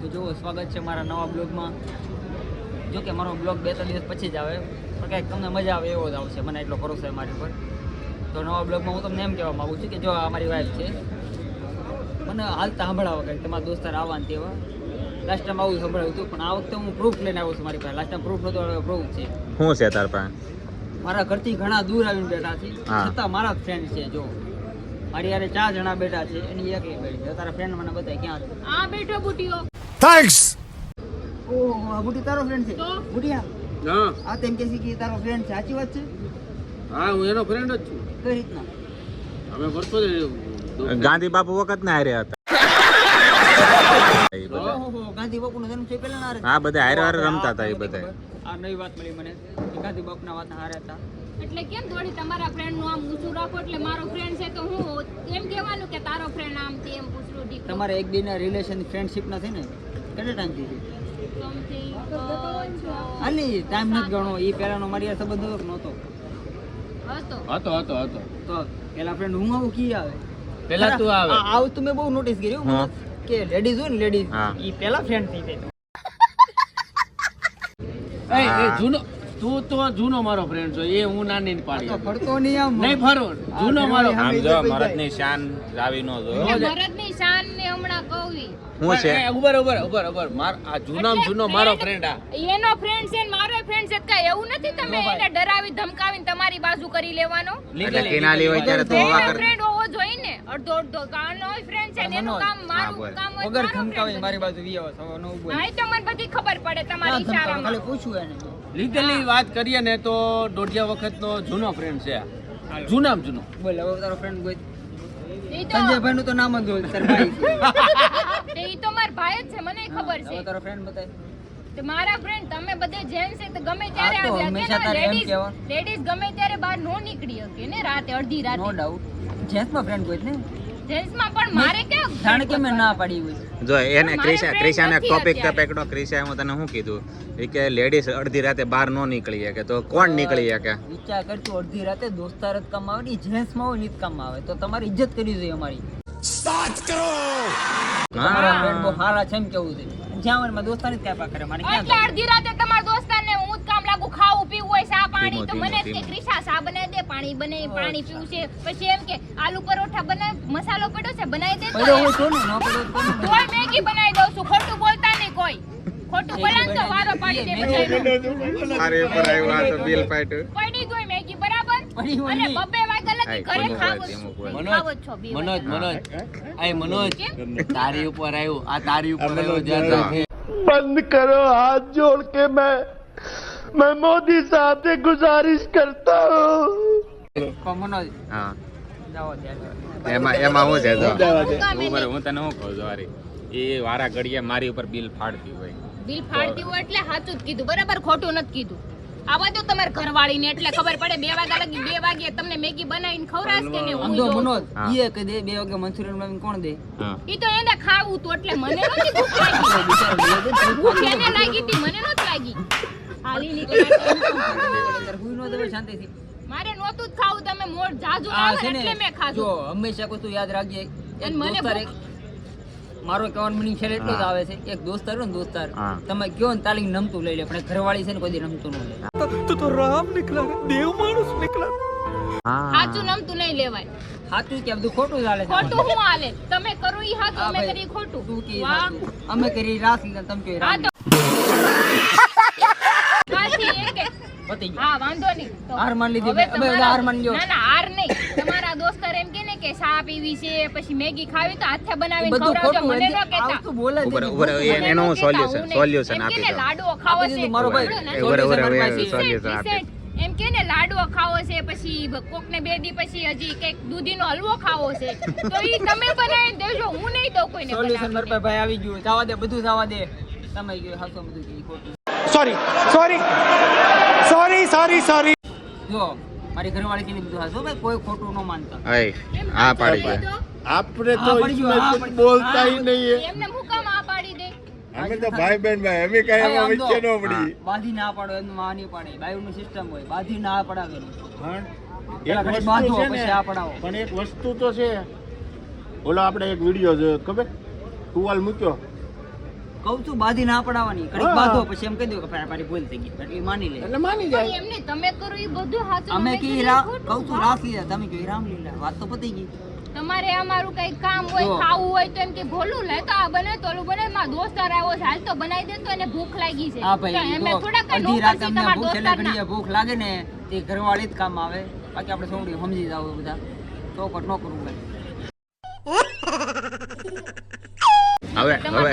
તો જુઓ સ્વાગત છે મારા નવા બ્લોગમાં. જો કે મારો બ્લોગ બે ત્રણ દિવસ પછી જ આવે પણ કંઈક તમને મજા આવે એવો જ આવશે મને એટલો ભરોસો છે મારી પર. તો નવા બ્લોગમાં હું તમને એમ કહેવા માગું છું કે જો આ મારી વાઈફ છે મને હાલતા સાંભળાવો કંઈક તમારા દોસ્તાર આવવા ને તેવા. લાસ્ટ ટાઈમ આવું સંભળાવ્યું હતું પણ આ વખતે હું પ્રૂફ લઈને આવ્યો છું મારી પાસે. લાસ્ટ ટાઈમ પ્રૂફ નતો હવે પ્રૂફ છે. શું છે તાર પાસે? મારા ઘરથી ઘણા દૂર આવીને બેઠા છે. છતાં મારા ફ્રેન્ડ છે જો. મારી યારે ચાર જણા બેઠા છે એની એક બેઠી છે. તારા ફ્રેન્ડ મને બતાય ક્યાં છે? આ બેઠો બુટીઓ. થેન્ક્સ ઓહ આ બુટી તારો ફ્રેન્ડ છે? બુટિયા હા. આ તેમ કે છે કે તારો ફ્રેન્ડ છે. સાચી વાત છે? હા હું એનો ફ્રેન્ડ જ છું. કઈ રીતના? અમે વર્ષો ગાંધી બાપુ વખત ના હારે હતા. એ બધા. ઓહો ગાંધી બાપુનો જન્મ છે પેલા ના હા બધા હારે હારે રમતા હતા એ બધા. આ નવી વાત મળી મને કે ગાંધી બાપુના વાત હારે હતા. એટલે કેમ થોડી તમારા ફ્રેન્ડનું આમ ઊંચું રાખો એટલે મારો ફ્રેન્ડ છે તો હું એમ કહેવાનું કે તારો ફ્રેન્ડ આમ તેમ પૂછડું તમારે એક બેના રિલેશન ફ્રેન્ડશિપ નથી ને? કેટલા ટાઈમથી છે? સમથિંગ ટાઈમ નથી ગણો એ પહેલાનો મારી આ સંબંધ હતો નહોતો. હતો. હતો હતો તો પેલા ફ્રેન્ડ હું આવું કી આવે? પેલા તું આવે. આવું તો મેં બહુ નોટિસ કર્યું કે લેડીઝ હોય ને લેડીઝ એ પેલા ફ્રેન્ડ થઈ જાય જૂનો તું તો જૂનો મારો ફ્રેન્ડ છો એ હું નાની ને પાડી ફરતો નહીં આમ. નહીં ફરો જૂનો મારો આમ જો મરદની શાન રાવી નો જો મરદની શાન ને હમણાં કહું. હું છે? એ, ઉભર ઉભર ઉભર ઉભર માર આ જૂનો જૂનો મારો ફ્રેન્ડ આ. એનો ફ્રેન્ડ છે ને મારો ફ્રેન્ડ છે કાંઈ એવું નથી તમે. એને ડરાવી ધમકાવીને તમારી બાજુ કરી લેવાનો? એટલે કેનાલી હોય ત્યારે તો હવા કર. ફ્રેન્ડ હોવો જોઈએ ને. અડધો અડધો. કાનો ફ્રેન્ડ છે ને એનું કામ મારું કામ હોય વગર મારો મારી બાજુ વી આવે સવા નવ બોલ. હા તો મને બધી ખબર પડે તમારી ઈશારામાં ખાલી પૂછું એને. લીધેલી વાત કરીએ ને તો દોઢિયા વખતનો જૂનો ફ્રેન્ડ છે આ. જૂનો? બોલ હવે તારો ફ્રેન્ડ કોઈ સંજયભાઈ નું તો નામ જ હોય સર ભાઈ એ તો માર ભાઈ જ છે મને ખબર છે. તારો ફ્રેન્ડ બતાય. તો મારા ફ્રેન્ડ તમે બધે જેન્ટ્સ છે તો ગમે ત્યારે આવ્યા હંમેશા કે તારે એમ લેડીઝ લેડીઝ ગમે ત્યારે બહાર નો નીકળી શકે ને રાતે અડધી નો ડાઉટ ડાઉટ જેન્ટ્સમાં ફ્રેન્ડ કોઈ ને જેન્ટ્સ પણ મારે ક્યાં જાણે કે મેં ના પાડી હોય. જો એને ક્રિશા ક્રિશાને ટોપિક તે અત્યારે. ક્રિશા હું તને શું કીધું? એ કે લેડીઝ અડધી રાતે બહાર નો નીકળી શકે. તો કોણ નીકળી શકે? વિચાર કરતું અડધી રાતે દોસ્તાર જ કામ આવે ને હોય ને કામ આવે તો તમારી ઇજ્જત કરવી જોઈએ અમારી. હા. ફ્રેન્ડ છે એમ કેવું છે. જ્યાં હોય ને મારા દોસ્તાર જ કાપા કરે. મારે એટલે અડધી રાતે તમારા દોસ્તારને હું જ કામ લાગુ ખાવું પીવું હોય સા પાણી તો મને કે ક્રિશા સા બનાવી દે પાણી બને પાણી પીવું છે. પછી એમ કે આલુ પરોઠા બને મસાલો પડ્યો છે બનાવી દે તો હું છું ન પડ્યો તો મેગી બનાવી દઉં છું ખોટું બોલતા નહીં કોઈ. ખોટું બોલાન તો વારો પાડી દે અરે પર આવ્યો આ તો બિલ પાટ પડી ગઈ મેગી બરાબર? અને બબ્બે વાગે લગી ઘરે ખાવો મનોજ તારી ઉપર આવ્યો આ તારી ઉપર બંધ કરો હાથ જોડ કે મેં मैं मैं मोदी साहब से गुजारिश करता हूँ પણ મનોજ હા જાઓ ત્યાં એમાં એમાં હું છે જો હું કામ ઉપર એને હું તને શું કહું છું વારી એ વારા ઘડીએ મારી ઉપર બિલ ફાડતી હોય બિલ ફાડતી હોય એટલે સાચું જ કીધું બરાબર ખોટું નથી કીધું આવા તો તમારે ઘરવાળીને એટલે ખબર પડે બે વાગ્યા લગી બે વાગે તમને મેગી બનાવીને ખવડાવશ કે નહીં હું આમ તો જોઉં. મનોજ હા. ઈ કહી દે બે વાગે મંચુરિયન બનાવીને કોણ દે હા ઈ તો એને ખાવું હતું એટલે મને નહોતી ભૂખ લાગી બિચારો બે દે તો ભૂખ એને લાગી હતી મને નહોતી લાગી હાલી નીકળ્યા મારે નહોતું જ ખાવું તમે મોડ જાજુ આવે એટલે મેં ખાધું. જો હંમેશા કોઈ તું યાદ રાખજે અને મને મારો કહેવાનો મિનિંગ છે એટલો જ આવે છે એક દોસ્તાર ને દોસ્તાર તમે કયો ને તાલી નમતું લઈ લે પણ ઘરવાળી છે ને કોઈ નમતું ન લે. તું તો રામ નીકળા દેવ માણસ નીકળા સાચું નમતું નહીં લેવાય. સાચું કે બધું ખોટું ચાલે ખોટું હું હાલે? તમે કરો ઈ હાથ અમે કરી ખોટું. તું કે અમે કરી રાસ તમે કે પતી ગયું. હા વાંધો નહીં. હાર માન લીધી. હવે હાર માન લ્યો. ના ના હાર નહીં. તમારા દોસ્તાર એમ કે ને કે ચા પીવી છે પછી મેગી ખાવી તો હાથે એ બનાવીને ખવડાવજો. મને ન કહેતા. આવતું બોલે ઉપર ઉપર એ-. એનું સોલ્યુશન સોલ્યુશન આપી દો. લાડવો ખાવો છે. મારો ભાઈ. ઉપર એ આપી સોલ્યુશન આપી. એમ કે ને લાડવો ખાવો છે પછી કોક ને બે દી પછી હજી કંઈક દૂધીનો હલવો ખાવો છે. તો ઈ તમે બનાવીને દેજો. હું નહીં દઉં કોઈને સોલ્યુશન મારા ભાઈ આવી ગયું. જવા દે બધું જવા દે. તમે ગયો હાસો બધું સોરી ઈ સોરી સોરી સોરી જો મારી ઘરવાળી કે દીધું હાસો ભાઈ કોઈ ખોટું ન માનતા. આય આ પાડી દે. આપણે તો બોલતા હી. નહીં એમને હું આ પાડી દે? અમે તો ભાઈ બેન ભાઈ અમે કઈ અમે વચ્ચે નો પડી બાધી ના પાડો એમ માં નહીં પાડે. બાયું નું સિસ્ટમ હોય બાધી ના પડાવે પણ એક વસ્તુ છે ને પણ એક વસ્તુ તો છે. ઓલો આપણે એક વિડિયો જોયો ખબર? ટુવાલ મૂક્યો. કહું છું બાધી ના પડાવવાની. કડીક બાધો પછી એમ કહી દો કે મારી ભૂલ થઈ ગઈ. એટલે માની લે. એટલે માની જાય. એમને તમે કરો એ બધું સાચું અમે કે. કહું છું રાસલીલા તમે કે રામલીલા વાત તો પતી ગઈ. તમારે અમારું કઈ કામ હોય. ખાવું હોય તો એમ કે ભોલું લે તો આ બને તોલું બને. મારા દોસ્તાર આવ્યો છે હાલ તો બનાવી દે તો એને ભૂખ લાગી છે. હા ભાઈ એમે થોડા કઈ અડધી રાત અમને ભૂખ એટલે દોસ્તારના. ઘડીએ ભૂખ લાગે ને તે ઘરવાળી જ કામ આવે. બાકી આપણે સોંગડી સમજી જાવ બધા. ચોકટ ન કરવું ભાઈ. હવે હવે.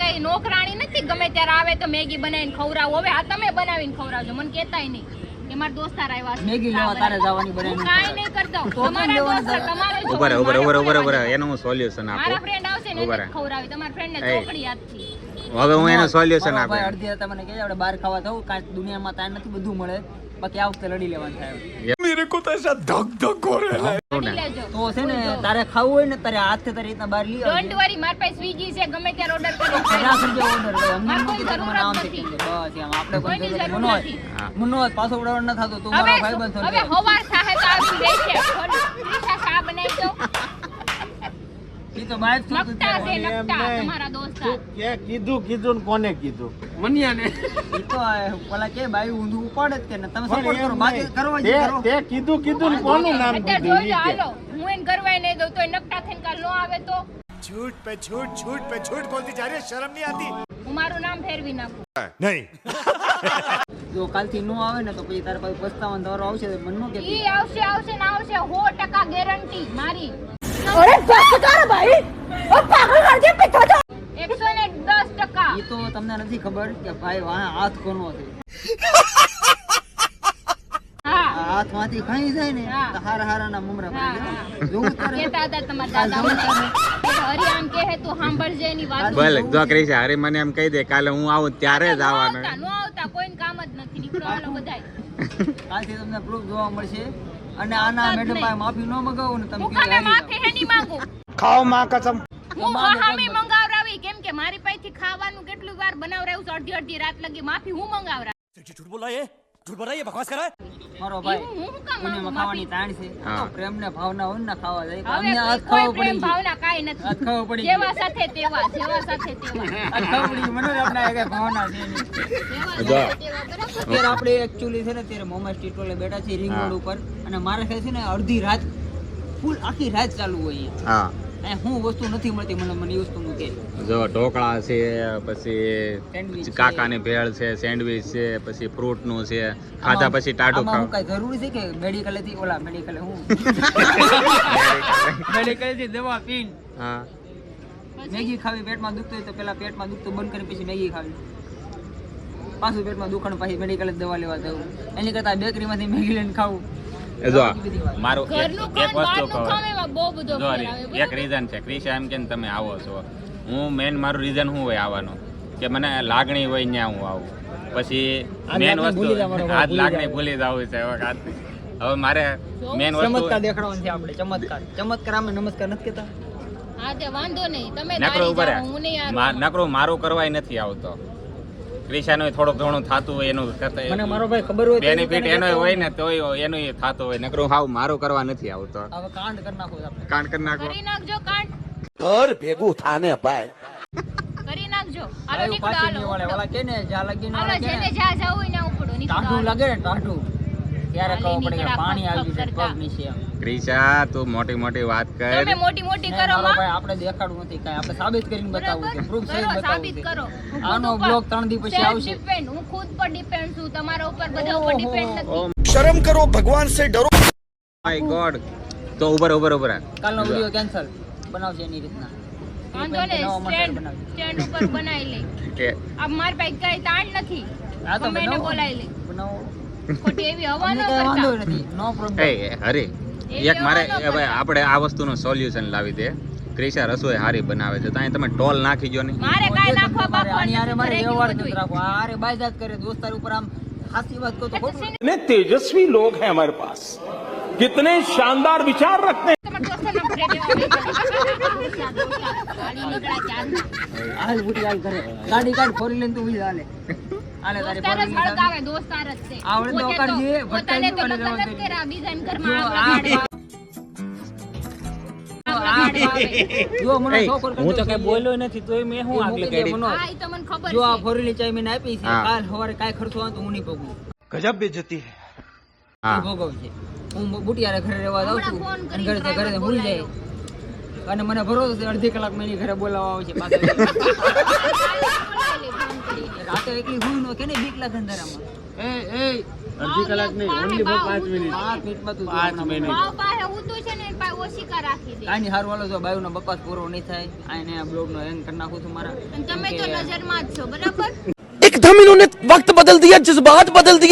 કઈ નોકરાણી નથી? ગમે ત્યારે આવે તો મેગી બનાવીને ખવડાવો. હવે આ તમે બનાવીને ખવડાવજો. મને કેતાય નહીં કે મારા દોસ્તાર આવ્યા છે. મેગી લેવા તારે જવાની બનાવીને કાઈ નહીં કરતો. તમારા દોસ્તાર તમારે ઊભા રહે ઊભા રહે ઊભા રહે ઊભા રહે. ઊભા મારે રહે એનું હું સોલ્યુશન મારા ફ્રેન્ડ આવશે ને. ખવડાવી. તમારા ફ્રેન્ડ ને. ચોકડી હાથથી હવે હું એનું સોલ્યુશન આપું ભાઈ અડધી રાતે મને આપણે બહાર ખાવા જવું કાંઈ દુનિયામાં તાર નથી બધું મળે. બાકી આ વખતે લડી લેવાનું થાય તો છે ને તારે ખાવું હોય ને તારે હાથે તારી રીતના બહાર લઈ ડોન્ટ વરી મારી પાસે સ્વીગી છે ગમે ત્યાં ઓર્ડર કરી પચાસ રૂપિયા order ભાઈ. અમને મારે કોઈ નથી કે જરૂર મને આમ જ છે નથી. બસ એમ આપણે કોઈ જરૂર નથી. હા. પાછો ઉડાવવા ન થતો તું મારો હવે હવાર આવી બનાવી દો તમારા કે હું કાલ નો મારું નામ ફેરવી નાખું. નહીં. જો કાલથી નો આવે ને તો પછી તારે પાસે પસ્તાવાનો દોરો આવશે મન નો કે આવશે આવશે ને આવશે હો ટકા ગેરંટી મારી. અરે ભાઈ. ઓ પાગલ કર દે પિતા ઈ તો તમને નથી ખબર કે ભાઈ વાહ હાથ કોનો છે. હાથમાંથી ખાઈ જાય ને હાર હારાના મમરા હતા તમારા દાદા મને હરી આમ કહે તું સાંભળજે એની વાત. ભલે જો ક્રિશા હરી મને એમ કહી દે કાલે હું આવું ત્યારે જ આવવાનું. નો આવતા કોઈને કામ જ નથી નીકળો બધાય. કાલથી તમને પ્રૂફ જોવા મળશે. અને આના મેડમ પાસે માફી ન મગાવું ને તમે ખાવમાં કસમ હું હામી મારી પાસેથી ખાવાનું કેટલી વાર બનાવરાયું છે? અડધી અડધી રાત લગી. માફી હું મંગાવરા ઝૂઠ બોલાય ઝૂઠ બોલાય બકવાસ કરે? મારો ભાઈ પુણ્યમાં ખાવાની તાણ છે. પ્રેમ ને ભાવના હોય ને ખાવા જાય. અમને હાથ ખાવો પડી ભાવના કાઈ નથી. હાથ ખાવો પડી જેવા સાથે તેવા જેવા સાથે તેવા. હાથ ખાવો પડી મને આપણા એક ભાવના છે. અત્યારે આપણે એકચ્યુઅલી છે ને ત્યારે મોમા સ્ટ્રીટ બેઠા છે રિંગ રોડ ઉપર. અને મારે છે ને અડધી રાત ફૂલ આખી રાત ચાલુ હોય હા. અહીંયા હું વસ્તુ નથી મળતી મને મને એ વસ્તુનું કે. જો ઢોકળા છે પછી. કાકાની ભેળ છે સેન્ડવિચ છે પછી ફ્રૂટનું છે ખાધા પછી ટાટું ખાવ. કઈ જરૂરી છે કે મેડિકલથી? ઓલા મેડિકલ હું? મેડિકલથી દવા પીન. હા. મેગી ખાવી પેટમાં દુખતું હોય તો પેલા પેટમાં દુખતું બંધ કરી પછી મેગી ખાવી. પાછું પેટમાં દુખાણ પછી મેડિકલ દવા લેવા જવું. એની કરતા બેકરીમાંથી મેગી લઈને ખાવું. જો મારું એક વસ્તુ કહું. જો એક? રીઝન છે. ક્રિશા એમ કે તમે આવો છો. હું મેન મારું રીઝન શું હોય આવવાનું કે મને લાગણી હોય ત્યાં હું આવું. પછી મેન વસ્તુ આજ લાગણી. ભૂલી જવું છે હવે આજ- હવે મારે મેન વસ્તુ ચમત્કાર દેખાડવાનો છે આપણે ચમત્કાર. ચમત્કાર અમે નમસ્કાર નથી કહેતા? હા તે વાંધો નહીં. તમે નકરો ઉપર. નકરું મારું કરવાય નથી આવતો. ક્રિશાનું થોડુંક ઘણું થતું હોય એનું મને મારો ભાઈ ખબર હોય એ બેનિફિટ એનો હોય ને તોય એનું થતું હોય. નકરું હાવ મારું કરવા નથી આવતો. હવે કાંડ કરી નાખો આપણે. કાંડ કરી નાખો. કરી નાખજો કાંડ. ઘર ભેગું થાને ભાઈ. કરી નાખજો. આલો નીકળો આલો. ઓલા કે ને જ્યાં લગી ને કે જેને ને જ્યાં જવું ઉપડો નીકળો ટાઢું લાગે ને ટાઢું? ત્યારે કહો પડે કે પાણી આવી ગયું પગ નીચે એમ. ક્રિશા તું મોટી મોટી વાત કર. તમે મોટી મોટી કરો માં. આપણે દેખાડવું નથી કાઈ. આપણે સાબિત કરીને બતાવવું છે પ્રૂફ સહિત સાબિત કરો. આનો બ્લોગ 3 દિવસ પછી આવશે. ડિપેન્ડ હું ખુદ પર ડિપેન્ડ છું. તમારા ઉપર બધા ઉપર ડિપેન્ડ નથી. શરમ કરો ભગવાન સે ડરો. Oh માય ગોડ તો ઉપર ઉપર ઉપર કાલનો વિડિયો કેન્સલ બનાવજે એની રીતના. વાંધો ને સ્ટેન્ડ સ્ટેન્ડ ઉપર બનાવી લે. આ માર પાસે કાઈ તાણ નથી. આ તો મેં બોલાવી લે. બનાવો. ખોટી એવી હવા ન કરતા. નો પ્રોબ્લેમ એ અરે. એક મારે લેવાનો એ ભાઈ આપણે આ વસ્તુનું સોલ્યુશન લાવી દે ક્રિશા રસોઈ હારી બનાવે છે તો અહીં તમે ટોલ નાખી ગયો ને મારે કાંઈ નાખવા બાપવા આની હારે નથી, મારે ઘરે વ્યવહાર ગયું નથી બધુંય. રાખવો આ હારે બાયજાત કરે દોસ્તાર ઉપર આમ હાસી વાત કહો તો ખોટું कितने तेजस्वी लोग हैं हमारे पास कितने शानदार विचार रखते हैं તમારા દોસ્તારના ઘરે રહેવા બેઠા. ગાડી નીકળ્યા ક્યારના. હાલ બુટી આપી કાલ સવારે કાંઈ ખર્ચો હું નહીં ભોગવું. ગજબ બેજતી હે. ભોગવ છે. હું બુટિયારે ઘરે રહેવા જાઉં છું ઘરે ઘરે ભૂલી જાય. અને મને ભરોસો છે અડધી કલાક મેં ઘરે બોલાવવા આવે છે રાતે એકલી હું નો કેને બીક લાગે અંધારામાં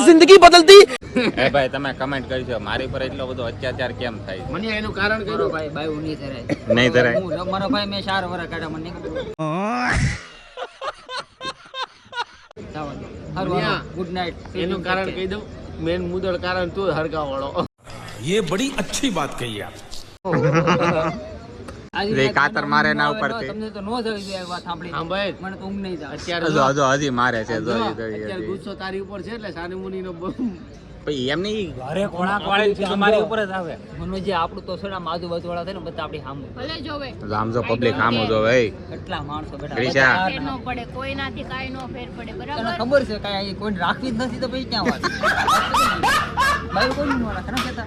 જિંદગી બદલતી ભાઈ તમે કમેન્ટ કરી કરજો મારી પર એટલો બધો અત્યાચાર કેમ થાય? મને એનું કારણ કરો ભાઈ ભાઈ નહીં ધરાય. નહીં ધરાય. મારો ભાઈ મેં ચાર વરા કાઢા મને એનું કારણ કહી દઉં મેન મુદળ કારણ તું હરકા એ ये અચ્છી अच्छी बात कही આજે રે રાત કાતર મારે ના ઉપરથી. તમને તો નો જવી જોઈએ વાત સાંભળી. હા મને તો ઊંઘ નહીં આવે અત્યારે હજુ જો, હજી મારે છે જો, જોઈ જોઈ અત્યારે ગુસ્સો તારી ઉપર છે એટલે સાની મુનિનો બહુ પછી એમ નહીં. ઘરે કોણાક વાળે સીધું મારી ઉપર જ આવે. મને જે આપણું તો છે ને વાળા થાય ને બધા આપણી સામે ભલે જોવે. આમ જો પબ્લિક આમ જો ભાઈ માણસો બેઠા. ગ્રીશા. બધા ફેર ન પડે ફેર પડે બરાબર? ખબર છે કાંઈ કોઈ રાખવી જ નથી તો પછી ક્યાં વાત? બાયું કોઈ નો રાખે ને કહેતા